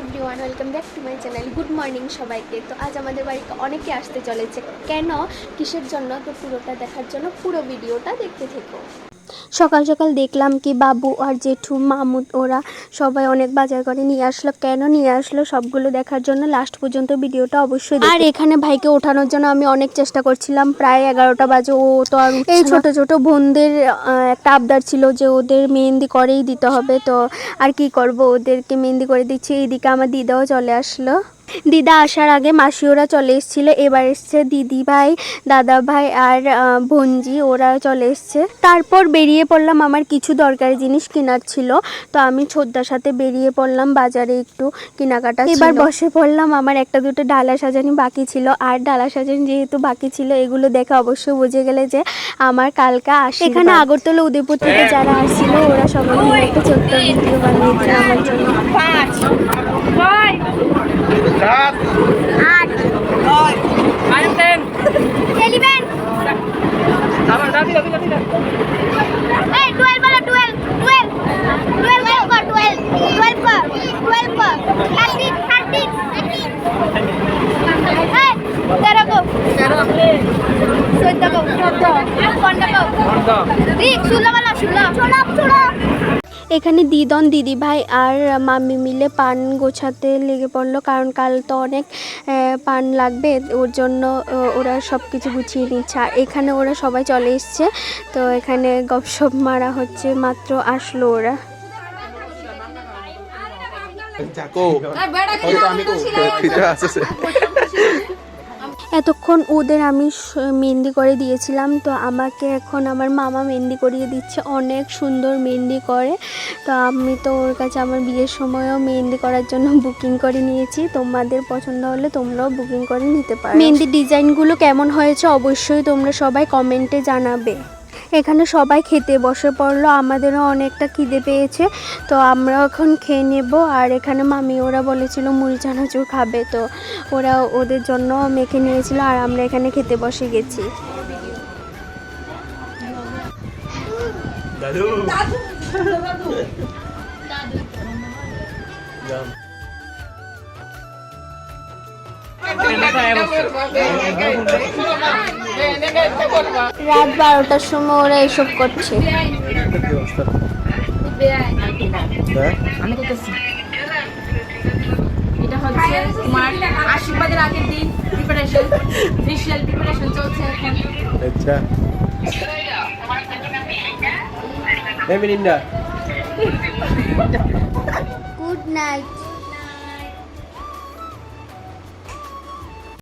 Everyone, welcome back to my channel. Good morning সবাইকে। তো আজ আমাদের বাড়িতে অনেকে আসতে চলেছে। কেন? কিসের জন্য? তো পুরোটা দেখার জন্য পুরো ভিডিওটা দেখতে থেকো। সকাল সকাল দেখলাম কি বাবু আর জেঠু মামুদ ওরা সবাই অনেক বাজার করে নিয়ে আসলো। কেন নিয়ে আসলো? সবগুলো দেখার জন্য লাস্ট পর্যন্ত ভিডিওটা অবশ্যই আর এখানে ভাইকে ওঠানোর জন্য আমি অনেক চেষ্টা করছিলাম প্রায় এগারোটা বাজে। ও তো আর এই ছোট ছোট বোনদের একটা আবদার ছিল যে ওদের মেহেন্দি করেই দিতে হবে। তো আর কি করব? ওদেরকে মেহেন্দি করে দিচ্ছি। এইদিকে আমার দিদাও চলে আসলো। দিদা আসার আগে মাসি ওরা চলে এসেছিল। এবার এসছে দিদি ভাই দাদা ভাই আর বোনজি ওরা চলে এসছে। তারপর বেরিয়ে পড়লাম আমার কিছু দরকারি জিনিস কেনার ছিল। তো আমি ছোদ্দার সাথে বেরিয়ে পড়লাম বাজারে একটু কেনাকাটা এবার বসে পড়লাম আমার একটা দুটো ডালা সাজানি বাকি ছিল। আর ডালা সাজানি যেহেতু বাকি ছিল এগুলো দেখে অবশ্যই বুঝে গেলে যে আমার কালকা আসে এখানে আগরতলা উদয়পুর থেকে যারা আসছিল ওরা সবাই একটা ছোট্ট ভিডিও বানিয়েছিল আমার জন্য। এখানে দিদন দিদি ভাই আর মামি মিলে পান গোছাতে লেগে পড়ল, কারণ কাল তো অনেক পান লাগবে, ওর জন্য ওরা সব কিছু গুছিয়ে নিচ্ছে। আর এখানে ওরা সবাই চলে এসছে, তো এখানে গপসপ মারা হচ্ছে, মাত্র আসলো ওরা। এতক্ষণ ওদের আমি মেহেন্দি করে দিয়েছিলাম তো আমাকে এখন আমার মামা মেহেন্দি করিয়ে দিচ্ছে অনেক সুন্দর মেহেন্দি করে। তো আমি তো ওর কাছে আমার বিয়ের সময়ও মেহেন্দি করার জন্য বুকিং করে নিয়েছি। তোমাদের পছন্দ হলে তোমরাও বুকিং করে নিতে পারো। মেহেন্দির ডিজাইনগুলো কেমন হয়েছে অবশ্যই তোমরা সবাই কমেন্টে জানাবে। এখানে সবাই খেতে বসে পড়ল আমাদেরও অনেকটা খিদে পেয়েছে। তো আমরা এখন খেয়ে নেব। আর এখানে মামি ওরা বলেছিল মুড়ি চানাচুর খাবে। তো ওরা ওদের জন্য মেখে নিয়েছিল আর আমরা এখানে খেতে বসে গেছি। দাদু। রাত বারোটার সময় ওরা এসব করছে। আমি করতেছি এটা হচ্ছে তোমার আশীর্বাদের আগের দিন প্রিপারেশন ফেশিয়াল প্রিপারেশন চলছে এখন। আচ্ছা। Good night